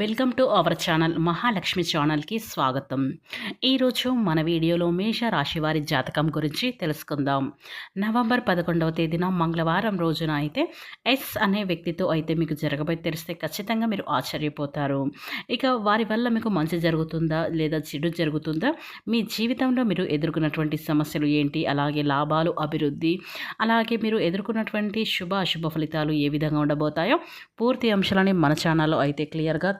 Welcome to our channel Mahalakshmi ఛానల్కి స్వాగతం. ఈరోజు మన వీడియోలో మేష రాశి వారి జాతకం గురించి తెలుసుకుందాం. నవంబర్ పదకొండవ తేదీన మంగళవారం రోజున అయితే ఎస్ అనే వ్యక్తితో అయితే మీకు జరగబోయి తెలిస్తే ఖచ్చితంగా మీరు ఆశ్చర్యపోతారు. ఇక వారి వల్ల మీకు మంచి జరుగుతుందా లేదా చెడు జరుగుతుందా? మీ జీవితంలో మీరు ఎదుర్కొన్నటువంటి సమస్యలు ఏంటి? అలాగే లాభాలు అభివృద్ధి అలాగే మీరు ఎదుర్కొన్నటువంటి శుభ అశుభ ఫలితాలు ఏ విధంగా ఉండబోతాయో పూర్తి అంశాలని మన ఛానల్లో అయితే క్లియర్గా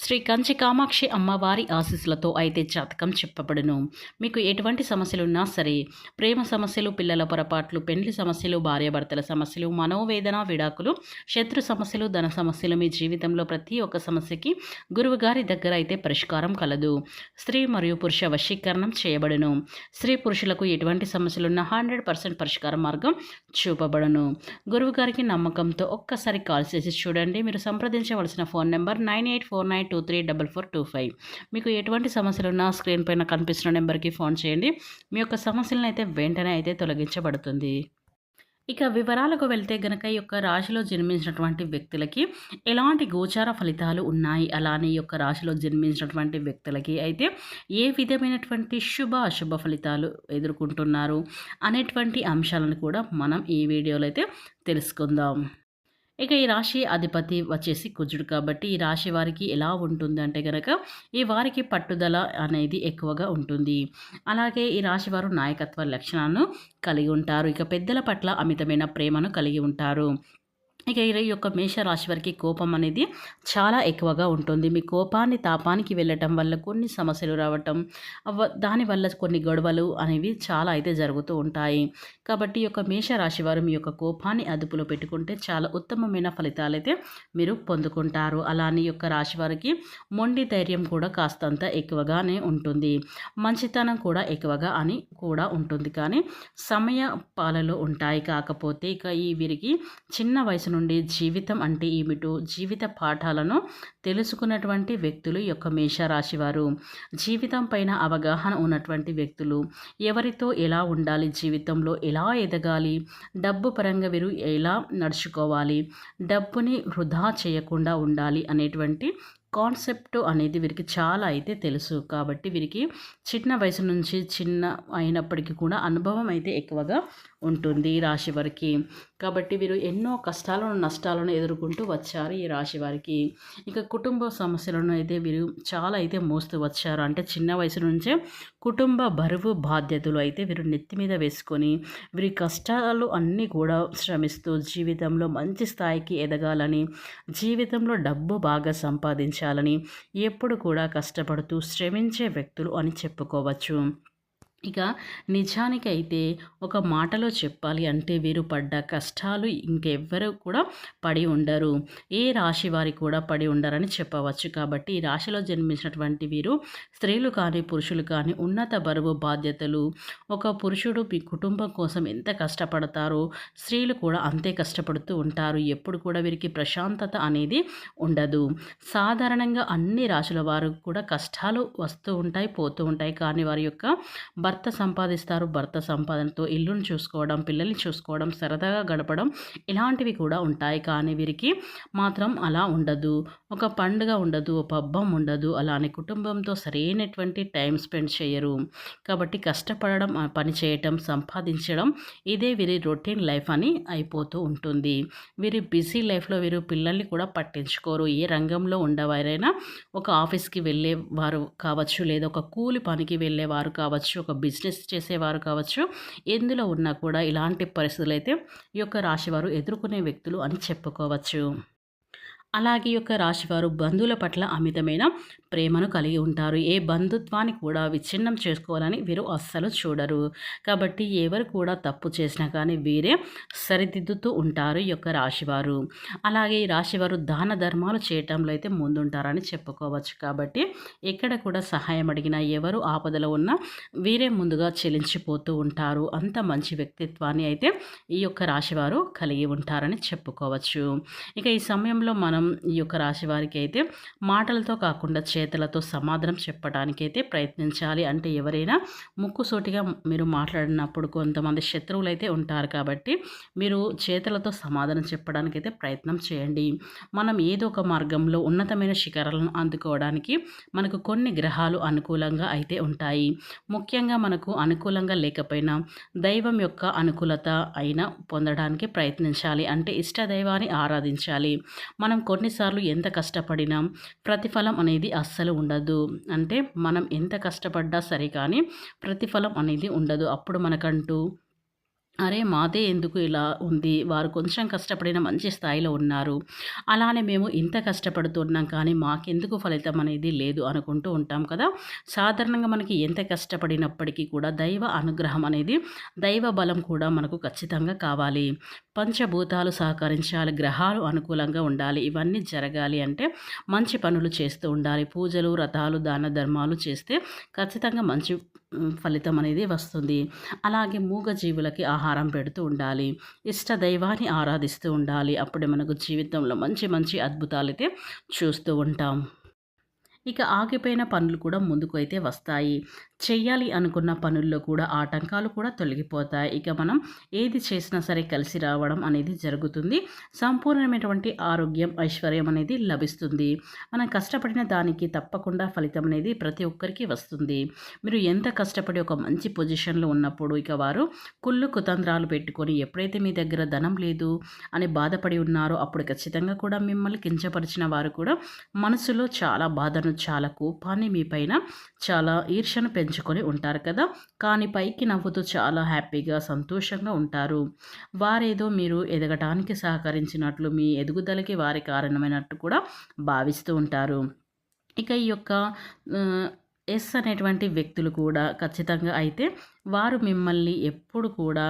శ్రీ కంచి కామాక్షి అమ్మవారి ఆశీస్సులతో అయితే జాతకం చెప్పబడును. మీకు ఎటువంటి సమస్యలున్నా సరే ప్రేమ సమస్యలు పిల్లల పొరపాట్లు పెండ్లి సమస్యలు భార్యాభర్తల సమస్యలు మనోవేదన విడాకులు శత్రు సమస్యలు ధన సమస్యలు మీ జీవితంలో ప్రతి ఒక్క సమస్యకి గురువుగారి దగ్గర అయితే పరిష్కారం కలదు. స్త్రీ మరియు పురుష వశీకరణం చేయబడును. స్త్రీ పురుషులకు ఎటువంటి సమస్యలున్నా హండ్రెడ్ పర్సెంట్ పరిష్కార మార్గం చూపబడును. గురువుగారికి నమ్మకంతో ఒక్కసారి కాల్ చేసి చూడండి. మీరు సంప్రదించవలసిన phone number nine eight four nine two three double four two five. మీకు ఎటువంటి సమస్యలు ఉన్నా స్క్రీన్ పైన కనిపిస్తున్న నెంబర్కి ఫోన్ చేయండి. మీ యొక్క సమస్యలను అయితే వెంటనే అయితే తొలగించబడుతుంది. ఇక వివరాలకు వెళ్తే గనక ఈ యొక్క రాశిలో జన్మించినటువంటి వ్యక్తులకి ఎలాంటి గోచార ఫలితాలు ఉన్నాయి? అలానే ఈ యొక్క రాశిలో జన్మించినటువంటి వ్యక్తులకి అయితే ఏ విధమైనటువంటి శుభ అశుభ ఫలితాలు ఎదుర్కొంటున్నారు అనేటువంటి అంశాలను కూడా మనం ఈ వీడియోలో అయితే తెలుసుకుందాం. ఇక ఈ రాశి అధిపతి వచ్చేసి కుజుడు కాబట్టి ఈ రాశి వారికి ఎలా ఉంటుంది అంటే కనుక ఈ వారికి పట్టుదల అనేది ఎక్కువగా ఉంటుంది. అలాగే ఈ రాశి వారు నాయకత్వ లక్షణాలను కలిగి ఉంటారు. ఇక పెద్దల పట్ల అమితమైన ప్రేమను కలిగి ఉంటారు. ఇక ఈ యొక్క మేషరాశి వారికి కోపం అనేది చాలా ఎక్కువగా ఉంటుంది. మీ కోపాన్ని తాపానికి వెళ్ళటం వల్ల కొన్ని సమస్యలు రావటం దానివల్ల కొన్ని గొడవలు అనేవి చాలా అయితే జరుగుతూ ఉంటాయి. కాబట్టి ఈ యొక్క మేషరాశి వారు మీ యొక్క కోపాన్ని అదుపులో పెట్టుకుంటే చాలా ఉత్తమమైన ఫలితాలు అయితే మీరు పొందుకుంటారు. అలానే యొక్క రాశి వారికి మొండి ధైర్యం కూడా కాస్తంత ఎక్కువగానే ఉంటుంది. మంచితనం కూడా ఎక్కువగా అని కూడా ఉంటుంది. కానీ సమయ పాలలో ఉంటాయి. కాకపోతే ఇక ఈ వీరికి చిన్న వయసు నుండి జీవితం అంటే ఏమిటో జీవిత పాఠాలను తెలుసుకున్నటువంటి వ్యక్తులు యొక్క మేషరాశి వారు జీవితం పైన అవగాహన ఉన్నటువంటి వ్యక్తులు ఎవరితో ఎలా ఉండాలి జీవితంలో ఎలా ఎదగాలి డబ్బు పరంగా వీరు ఎలా నడుచుకోవాలి డబ్బుని వృధా చేయకుండా ఉండాలి అనేటువంటి కాన్సెప్ట్ అనేది వీరికి చాలా అయితే తెలుసు. కాబట్టి వీరికి చిన్న వయసు నుంచి చిన్న అయినప్పటికీ కూడా అనుభవం అయితే ఎక్కువగా ఉంటుంది ఈ రాశి వారికి. కాబట్టి వీరు ఎన్నో కష్టాలను నష్టాలను ఎదుర్కొంటూ వచ్చారు ఈ రాశి వారికి. ఇక కుటుంబ సమస్యలను అయితే వీరు చాలా అయితే మోస్తూ వచ్చారు. అంటే చిన్న వయసు నుంచే కుటుంబ బరువు బాధ్యతలు అయితే వీరు నెత్తి మీద వేసుకొని వీరి కష్టాలు అన్నీ కూడా శ్రమిస్తూ జీవితంలో మంచి స్థాయికి ఎదగాలని జీవితంలో డబ్బు బాగా సంపాదించాలని ఎప్పుడు కూడా కష్టపడుతూ శ్రమించే వ్యక్తులు అని చెప్పుకోవచ్చు. ఇక నిజానికైతే ఒక మాటలో చెప్పాలి అంటే వీరు పడ్డ కష్టాలు ఇంకెవ్వరూ కూడా పడి ఉండరు. ఏ రాశి వారి కూడా పడి ఉండరని చెప్పవచ్చు. కాబట్టి ఈ రాశిలో జన్మించినటువంటి వీరు స్త్రీలు కానీ పురుషులు కానీ ఉన్నత బరువు బాధ్యతలు ఒక పురుషుడు మీ కుటుంబం కోసం ఎంత కష్టపడతారో స్త్రీలు కూడా అంతే కష్టపడుతూ ఉంటారు. ఎప్పుడు కూడా వీరికి ప్రశాంతత అనేది ఉండదు. సాధారణంగా అన్ని రాశుల వారు కూడా కష్టాలు వస్తూ ఉంటాయి పోతూ ఉంటాయి. కానీ వారి యొక్క భర్త సంపాదిస్తారు. భర్త సంపాదనతో ఇల్లును చూసుకోవడం పిల్లల్ని చూసుకోవడం సరదాగా గడపడం ఇలాంటివి కూడా ఉంటాయి. కానీ వీరికి మాత్రం అలా ఉండదు. ఒక పండుగ ఉండదు. ఒక పబ్బం ఉండదు. అలానే కుటుంబంతో సరైనటువంటి టైం స్పెండ్ చేయరు. కాబట్టి కష్టపడడం పని చేయటం సంపాదించడం ఇదే వీరి రొటీన్ లైఫ్ అని అయిపోతూ ఉంటుంది. వీరి బిజీ లైఫ్లో వీరు పిల్లల్ని కూడా పట్టించుకోరు. ఏ రంగంలో ఉండవారైనా ఒక ఆఫీస్కి వెళ్ళే వారు కావచ్చు లేదా ఒక కూలి పనికి వెళ్ళేవారు కావచ్చు ఒక బిజినెస్ చేసేవారు కావచ్చు. ఎందులో ఉన్నా కూడా ఇలాంటి పరిస్థితులు అయితే ఈ యొక్క రాశివారు ఎదుర్కొనే వ్యక్తులు అని చెప్పుకోవచ్చు. అలాగే ఈ యొక్క రాశివారు బంధువుల పట్ల అమితమైన ప్రేమను కలిగి ఉంటారు. ఏ బంధుత్వాన్ని కూడా విచ్ఛిన్నం చేసుకోవాలని వీరు అస్సలు చూడరు. కాబట్టి ఎవరు కూడా తప్పు చేసినా కానీ వీరే సరిదిద్దుతూ ఉంటారు ఈ యొక్క రాశివారు. అలాగే ఈ రాశివారు దాన ధర్మాలు చేయటంలో అయితే ముందుంటారని చెప్పుకోవచ్చు. కాబట్టి ఎక్కడ కూడా సహాయం అడిగినా ఎవరు ఆపదలో ఉన్నా వీరే ముందుగా చెలించిపోతూ ఉంటారు. అంత మంచి వ్యక్తిత్వాన్ని అయితే ఈ యొక్క రాశివారు కలిగి ఉంటారని చెప్పుకోవచ్చు. ఇక ఈ సమయంలో మనం మనం ఈ యొక్క రాశి వారికి అయితే మాటలతో కాకుండా చేతలతో సమాధానం చెప్పడానికి అయితే ప్రయత్నించాలి. అంటే ఎవరైనా ముక్కుసోటిగా మీరు మాట్లాడినప్పుడు కొంతమంది శత్రువులు అయితే ఉంటారు కాబట్టి మీరు చేతలతో సమాధానం చెప్పడానికి అయితే ప్రయత్నం చేయండి. మనం ఏదో ఒక మార్గంలో ఉన్నతమైన శిఖరాలను అందుకోవడానికి మనకు కొన్ని గ్రహాలు అనుకూలంగా అయితే ఉంటాయి. ముఖ్యంగా మనకు అనుకూలంగా లేకపోయినా దైవం యొక్క అనుకూలత అయినా పొందడానికి ప్రయత్నించాలి. అంటే ఇష్ట దైవాన్ని ఆరాధించాలి. మనం కొన్నిసార్లు ఎంత కష్టపడినా ప్రతిఫలం అనేది అస్సలు ఉండదు. అంటే మనం ఎంత కష్టపడ్డా సరే కానీ ప్రతిఫలం అనేది ఉండదు. అప్పుడు మనకంటూ అరే మాదే ఎందుకు ఇలా ఉంది? వారు కొంచెం కష్టపడిన మంచి స్థాయిలో ఉన్నారు. అలానే మేము ఇంత కష్టపడుతున్నాం కానీ మాకెందుకు ఫలితం అనేది లేదు అనుకుంటూ ఉంటాం కదా? సాధారణంగా మనకి ఎంత కష్టపడినప్పటికీ కూడా దైవ అనుగ్రహం అనేది దైవ బలం కూడా మనకు ఖచ్చితంగా కావాలి. పంచభూతాలు సహకరించాలి గ్రహాలు అనుకూలంగా ఉండాలి ఇవన్నీ జరగాలి అంటే మంచి పనులు చేస్తూ ఉండాలి. పూజలు వ్రతాలు దాన ధర్మాలు చేస్తే ఖచ్చితంగా మంచి ఫలితం అనేది వస్తుంది. అలాగే మూగజీవులకి ఆహారం పెడుతూ ఉండాలి. ఇష్ట దైవాన్ని ఆరాధిస్తూ ఉండాలి. అప్పుడే మనకు జీవితంలో మంచి మంచి అద్భుతాలు అయితే చూస్తూ ఉంటాం. ఇక ఆగిపోయిన పనులు కూడా ముందుకు అయితే వస్తాయి. చేయాలి అనుకున్న పనుల్లో కూడా ఆటంకాలు కూడా తొలగిపోతాయి. ఇక మనం ఏది చేసినా సరే కలిసి రావడం అనేది జరుగుతుంది. సంపూర్ణమైనటువంటి ఆరోగ్యం ఐశ్వర్యం అనేది లభిస్తుంది. మనం కష్టపడిన దానికి తప్పకుండా ఫలితం అనేది ప్రతి ఒక్కరికి వస్తుంది. మీరు ఎంత కష్టపడి ఒక మంచి పొజిషన్లో ఉన్నప్పుడు ఇక వారు కుళ్ళు కుతంత్రాలు పెట్టుకొని ఎప్పుడైతే మీ దగ్గర ధనం లేదు అని బాధపడి ఉన్నారో అప్పుడు ఖచ్చితంగా కూడా మిమ్మల్ని కించపరిచిన వారు కూడా మనసులో చాలా బాధను చాలా కోపాన్ని మీ పైన చాలా ఈర్షను పెంచుకొని ఉంటారు కదా. కానీ పైకి నవ్వుతూ చాలా హ్యాపీగా సంతోషంగా ఉంటారు. వారేదో మీరు ఎదగటానికి సహకరించినట్లు మీ ఎదుగుదలకి వారి కారణమైనట్టు కూడా భావిస్తూ ఉంటారు. ఇక ఈ యొక్క ఎస్ అనేటువంటి వ్యక్తులు కూడా ఖచ్చితంగా అయితే వారు మిమ్మల్ని ఎప్పుడు కూడా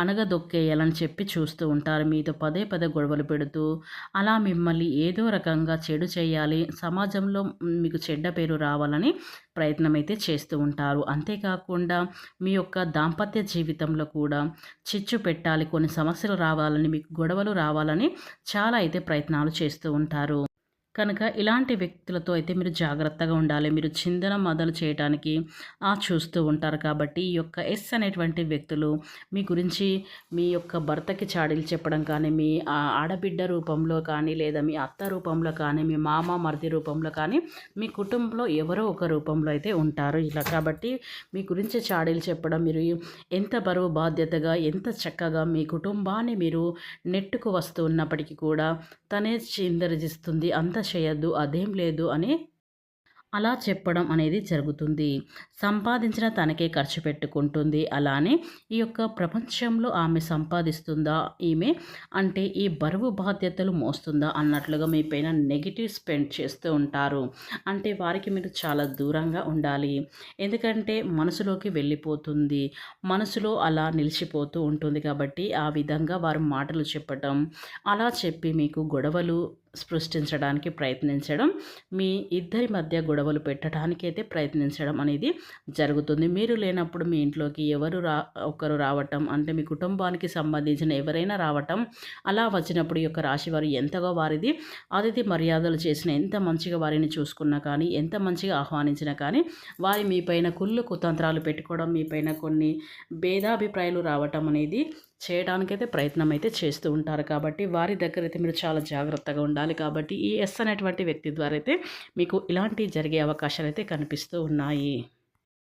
అనగదొక్కేయాలని చెప్పి చూస్తూ ఉంటారు. మీతో పదే పదే గొడవలు పెడుతూ అలా మిమ్మల్ని ఏదో రకంగా చెడు చేయాలి సమాజంలో మీకు చెడ్డ పేరు రావాలని ప్రయత్నం అయితే చేస్తూ ఉంటారు. అంతేకాకుండా మీ యొక్క దాంపత్య జీవితంలో కూడా చిచ్చు పెట్టాలి కొన్ని సమస్యలు రావాలని మీకు గొడవలు రావాలని చాలా అయితే ప్రయత్నాలు చేస్తూ ఉంటారు. కనుక ఇలాంటి వ్యక్తులతో అయితే మీరు జాగ్రత్తగా ఉండాలి. మీరు చిందన మొదలు చేయడానికి ఆ చూస్తూ ఉంటారు కాబట్టి ఈ యొక్క ఎస్ అనేటువంటి వ్యక్తులు మీ గురించి మీ యొక్క భర్తకి చాడీలు చెప్పడం కానీ మీ ఆడబిడ్డ రూపంలో కానీ లేదా మీ అత్త రూపంలో కానీ మీ మామ మరిది రూపంలో కానీ మీ కుటుంబంలో ఎవరో ఒక రూపంలో అయితే ఉంటారు ఇలా. కాబట్టి మీ గురించి చాడీలు చెప్పడం మీరు ఎంత బరువు బాధ్యతగా ఎంత చక్కగా మీ కుటుంబాన్ని మీరు నెట్టుకు వస్తూ ఉన్నప్పటికీ కూడా తనే చిందరజిస్తుంది. అంత చేయొద్దు అదేం లేదు అని అలా చెప్పడం అనేది జరుగుతుంది. సంపాదించిన తనకే ఖర్చు పెట్టుకుంటుంది. అలానే ఈ యొక్క ప్రపంచంలో ఆమె సంపాదిస్తుందా ఈమె అంటే ఈ బరువు బాధ్యతలు మోస్తుందా అన్నట్లుగా మీ పైన నెగిటివ్ స్పెండ్ చేస్తూ ఉంటారు. అంటే వారికి మీరు చాలా దూరంగా ఉండాలి. ఎందుకంటే మనసులోకి వెళ్ళిపోతుంది. మనసులో అలా నిలిచిపోతూ ఉంటుంది కాబట్టి ఆ విధంగా వారు మాటలు చెప్పటం అలా చెప్పి మీకు గొడవలు సృష్టించడానికి ప్రయత్నించడం మీ ఇద్దరి మధ్య గొడవలు పెట్టడానికి అయితే ప్రయత్నించడం అనేది జరుగుతుంది. మీరు లేనప్పుడు మీ ఇంట్లోకి ఎవరు రా ఒకరు రావటం అంటే మీ కుటుంబానికి సంబంధించిన ఎవరైనా రావటం అలా వచ్చినప్పుడు ఈ యొక్క రాశి వారు ఎంతగా వారిది అతిథి మర్యాదలు చేసిన ఎంత మంచిగా వారిని చూసుకున్నా కానీ ఎంత మంచిగా ఆహ్వానించినా కానీ వారి మీ పైన కుళ్ళు కుతంత్రాలు పెట్టుకోవడం మీ పైన కొన్ని భేదాభిప్రాయాలు రావటం అనేది చేయడానికైతే ప్రయత్నం అయితే చేస్తూ ఉంటారు. కాబట్టి వారి దగ్గర అయితే మీరు చాలా జాగ్రత్తగా ఉండాలి. కాబట్టి ఈ ఎస్ అనేటువంటి వ్యక్తి ద్వారా అయితే మీకు ఇలాంటి జరిగే అవకాశాలు అయితే కనిపిస్తూ ఉన్నాయి.